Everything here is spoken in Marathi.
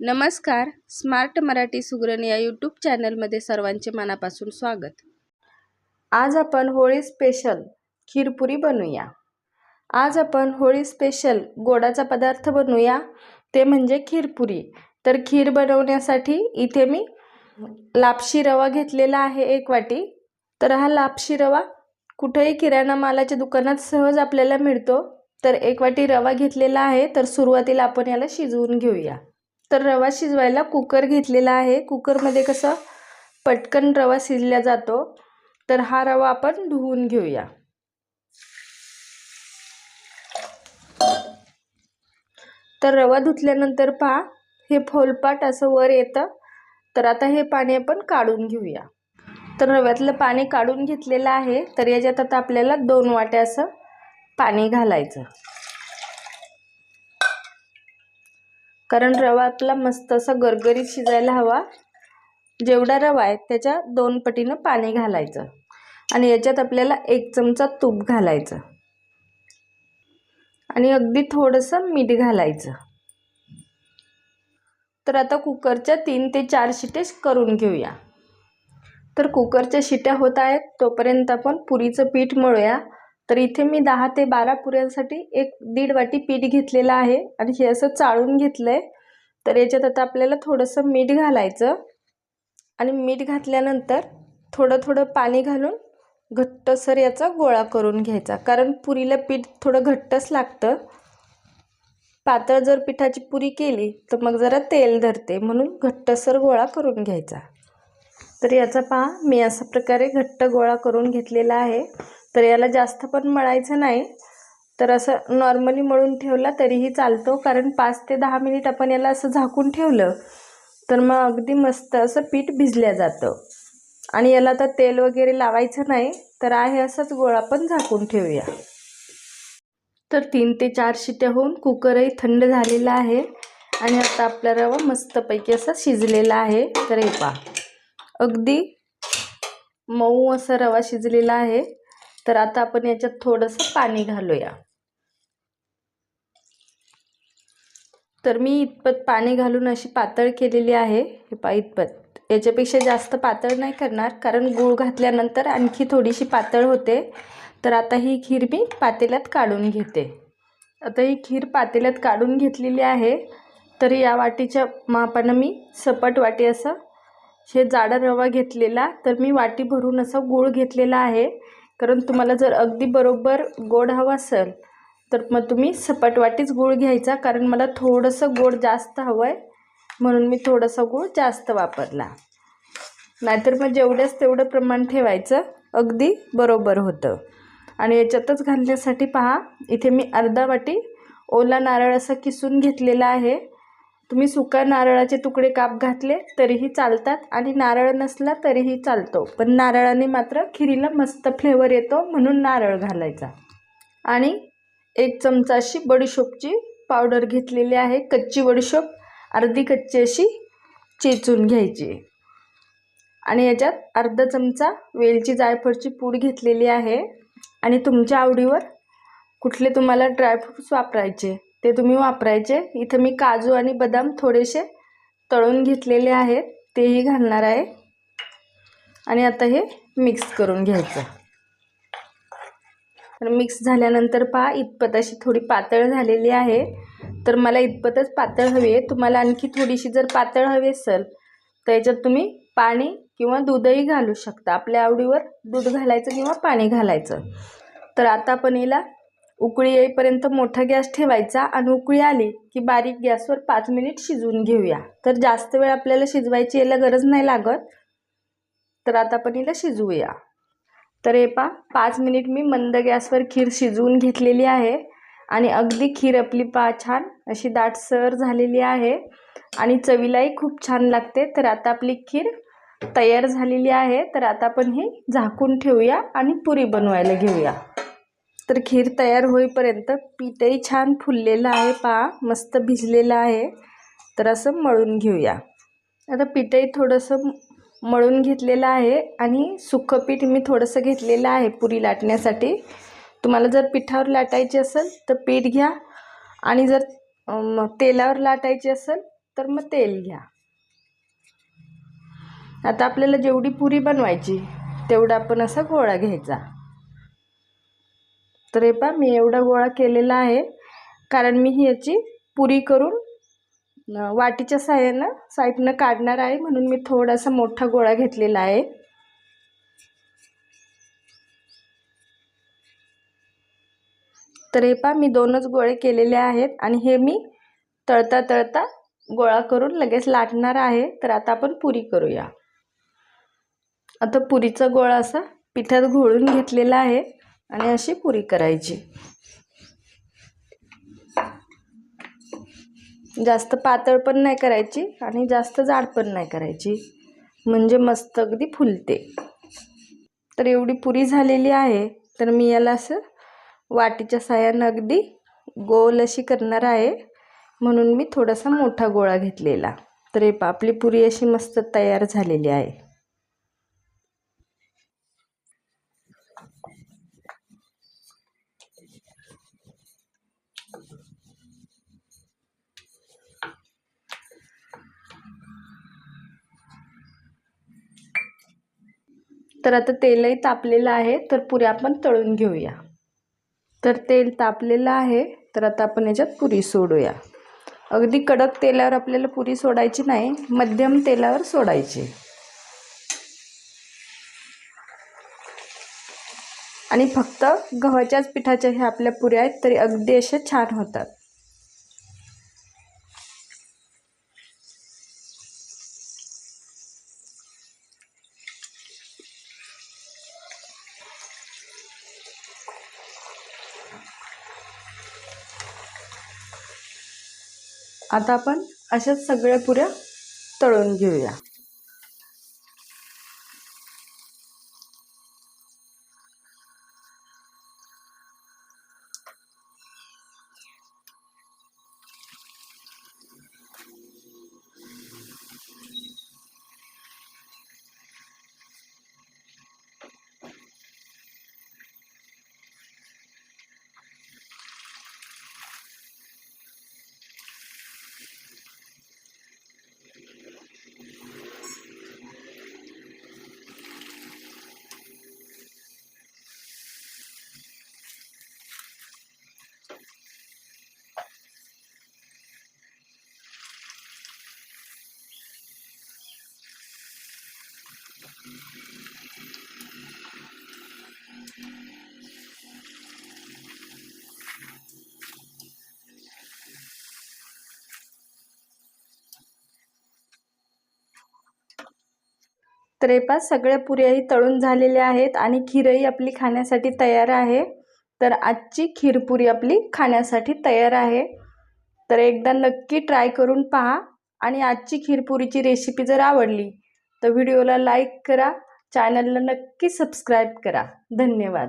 नमस्कार. स्मार्ट मराठी सुगरण या यूट्यूब चॅनलमध्ये सर्वांचे मनापासून स्वागत. आज आपण होळी स्पेशल खीरपुरी बनवूया. आज आपण होळी स्पेशल गोडाचा पदार्थ बनवूया. ते म्हणजे खीरपुरी. तर खीर बनवण्यासाठी इथे मी लापशी रवा घेतलेला आहे एक वाटी. तर हा लापशी रवा कुठेही किराणा मालाच्या दुकानात सहज आपल्याला मिळतो. तर एक वाटी रवा घेतलेला आहे. तर सुरुवातीला आपण याला शिजवून घेऊया. तर रवा शिजवायला कुकर घेतलेला आहे. कुकरमध्ये कसं पटकन रवा शिजला जातो. तर हा रवा आपण धुवून घेऊया. तर रवा धुतल्यानंतर पहा हे फोलपाट असं वर येतं. तर आता हे पाणी आपण काढून घेऊया. तर रव्यातलं पाणी काढून घेतलेलं आहे. तर याच्यात आता आपल्याला दोन वाट्या असं पाणी घालायचं. कारण रवा आपला मस्त असा गरगरीत शिजायला हवा. जेवढा रवा आहे त्याच्या दोन पटीनं पाणी घालायचं. आणि याच्यात आपल्याला एक चमचा तूप घालायचं. आणि अगदी थोडंसं मीठ घालायचं. तर आता कुकरच्या तीन ते चार शिटे करून घेऊया. तर कुकरच्या शिट्या होत आहेत तोपर्यंत आपण पुरीचं पीठ मळूया. तर इथे मी दहा ते बारा पुऱ्यांसाठी एक दीड वाटी पीठ घेतलेलं आहे आणि हे असं चाळून घेतलं आहे तर याच्यात आता आपल्याला थोडंसं मीठ घालायचं आणि मीठ घातल्यानंतर थोडं थोडं पाणी घालून घट्टसर याचा गोळा करून घ्यायचा. कारण पुरीला पीठ थोडं घट्टच लागतं. पातळ जर पिठाची पुरी केली तर मग जरा तेल धरते. म्हणून घट्टसर गोळा करून घ्यायचा. तर याचा पहा मी अशा प्रकारे घट्ट गोळा करून घेतलेला आहे. तर याला जास्त पण मळायचं नाही. तर असं नॉर्मली मळून ठेवला तरीही चालतो. कारण पाच ते दहा मिनिट आपण याला असं झाकून ठेवलं तर मग अगदी मस्त असं पीठ भिजल्या जातं. आणि याला तर तेल वगैरे लावायचं नाही तर आहे असंच गोळा पण झाकून ठेवूया. तर तीन ते चार शिट्या होऊन कुकरही थंड झालेला आहे. आणि आता आपला रवा मस्तपैकी असा शिजलेला आहे. तर हे पहा. अगदी मऊ असा रवा शिजलेला आहे. तर आता आपण याच्यात थोडंसं पाणी घालूया. तर मी इतपत पाणी घालून अशी पातळ केलेली आहे. हे पा इतपत. याच्यापेक्षा जास्त पातळ नाही करणार कारण गूळ घातल्यानंतर आणखी थोडीशी पातळ होते. तर आता ही खीर मी पातेल्यात काढून घेते. आता ही खीर पातेल्यात काढून घेतलेली आहे. तर या वाटीच्या मापानं मी सपट वाटी असं हे जाडा रवा घेतलेला. तर मी वाटी भरून असं गूळ घेतलेला आहे. कारण तुम्हाला जर अगदी बरोबर गोड हवं असेल तर मग तुम्ही सपाट वाटीच गूळ घ्यायचा कारण मला थोडंसं गोड जास्त हवं आहे म्हणून मी थोडंसं गूळ जास्त वापरला. नाहीतर मग जेवढ्याच तेवढं प्रमाण ठेवायचं अगदी बरोबर होतं. आणि याच्यातच घालण्यासाठी पहा इथे मी अर्धा वाटी ओला नारळ असं किसून घेतलेला आहे. तुम्ही सुका नारळाचे तुकडे काप घातले तरीही चालतात. आणि नारळ नसला तरीही चालतो. पण नारळाने मात्र खिरीला मस्त फ्लेवर येतो म्हणून नारळ घालायचा. आणि एक चमचाशी बडीशोपची पावडर घेतलेली आहे. कच्ची बडीशोप अर्धी कच्ची अशी चेचून घ्यायची. आणि याच्यात अर्धा चमचा वेलची जायफळची पूड घेतलेली आहे. आणि तुमच्या आवडीवर कुठले तुम्हाला ड्रायफ्रूट्स वापरायचे. ते तुम्ही वापरायचे. इथं मी काजू आणि बदाम थोडेसे तळून घेतलेले आहेत. तेही घालणार आहे. आणि आता हे मिक्स करून घ्यायचं. तर मिक्स झाल्यानंतर पहा इतपत अशी थोडी पातळ झालेली आहे. तर मला इतपतच पातळ हवी आहे. तुम्हाला आणखी थोडीशी जर पातळ हवी असेल तर याच्यात तुम्ही पाणी किंवा दूधही घालू शकता. आपल्या आवडीवर दूध घालायचं किंवा पाणी घालायचं. तर आता आपण याला उकळी येईपर्यंत मोठा गॅस ठेवायचा आणि उकळी आली की बारीक गॅसवर पाच मिनिट शिजवून घेऊया. तर जास्त वेळ आपल्याला शिजवायची याला गरज नाही लागत. तर आता आपण हिला शिजवूया. तर हे पा पाच मिनिट मी मंद गॅसवर खीर शिजवून घेतलेली आहे. आणि अगदी खीर आपली पा छान अशी दाटसर झालेली आहे. आणि चवीलाही खूप छान लागते. तर आता आपली खीर तयार झालेली आहे. तर आता आपण ही झाकून ठेवूया आणि पुरी बनवायला घेऊया. तर खीर तयार होईपर्यंत पीठही छान फुललेलं आहे पहा मस्त भिजलेलं आहे. तर असं मळून घेऊया. आता पीठही थोडंसं मळून घेतलेलं आहे आणि सुखं पीठ मी थोडंसं घेतलेलं आहे पुरी लाटण्यासाठी. तुम्हाला जर पिठावर लाटायची असेल तर पीठ घ्या आणि जर तेलावर लाटायची असेल तर मग तेल घ्या. आता आपल्याला जेवढी पुरी बनवायची तेवढा आपण असा गोळा घ्यायचा. तर हे पा मी एवढा गोळा केलेला आहे. कारण मी ह्याची पुरी करून वाटीच्या साह्यानं साईडनं काढणार आहे. म्हणून मी थोडासा मोठा गोळा घेतलेला आहे. तर हे पा मी दोनच गोळे केलेले आहेत आणि हे मी तळता तळता गोळा करून लगेच लाटणार आहे. तर आता आपण पुरी करूया. आता पुरीचा गोळा असा पिठात घोळून घेतलेला आहे. आणि अशी पुरी करायची. जास्त पातळ पण नाही करायची आणि जास्त जाड पण नाही करायची. म्हणजे मस्त अगदी फुलते. तर एवढी पुरी झालेली आहे तर मी याला असं वाटीच्या साह्यानं अगदी गोल अशी करणार आहे. म्हणून मी थोडासा मोठा गोळा घेतलेला. तर हे आपली पुरी अशी मस्त तयार झालेली आहे. तर आता तेलही तापलेलं आहे तर पुऱ्या आपण तळून घेऊया. तर तेल तापलेलं आहे तर आता आपण याच्यात पुरी सोडूया. अगदी कडक तेलावर आपल्याला पुरी सोडायची नाही मध्यम तेलावर सोडायची. आणि फक्त गव्हाच्याच पिठाच्या ह्या आपल्या पुऱ्या आहेत तरी अगदी अशा छान होतात. आता आपण अशाच सगळ्या पुऱ्या तळून घेऊया. त्रेपास सगळ्या पुऱ्याही तळून झालेल्या आहेत आणि खीरही आपली खाण्यासाठी तयार आहे. तर आजची खीरपुरी आपली खाण्यासाठी तयार आहे. तर एकदा नक्की ट्राय करून पहा आणि आजची खीरपुरीची रेसिपी जर आवडली तर व्हिडिओला लाईक करा चॅनलला नक्की सबस्क्राईब करा. धन्यवाद.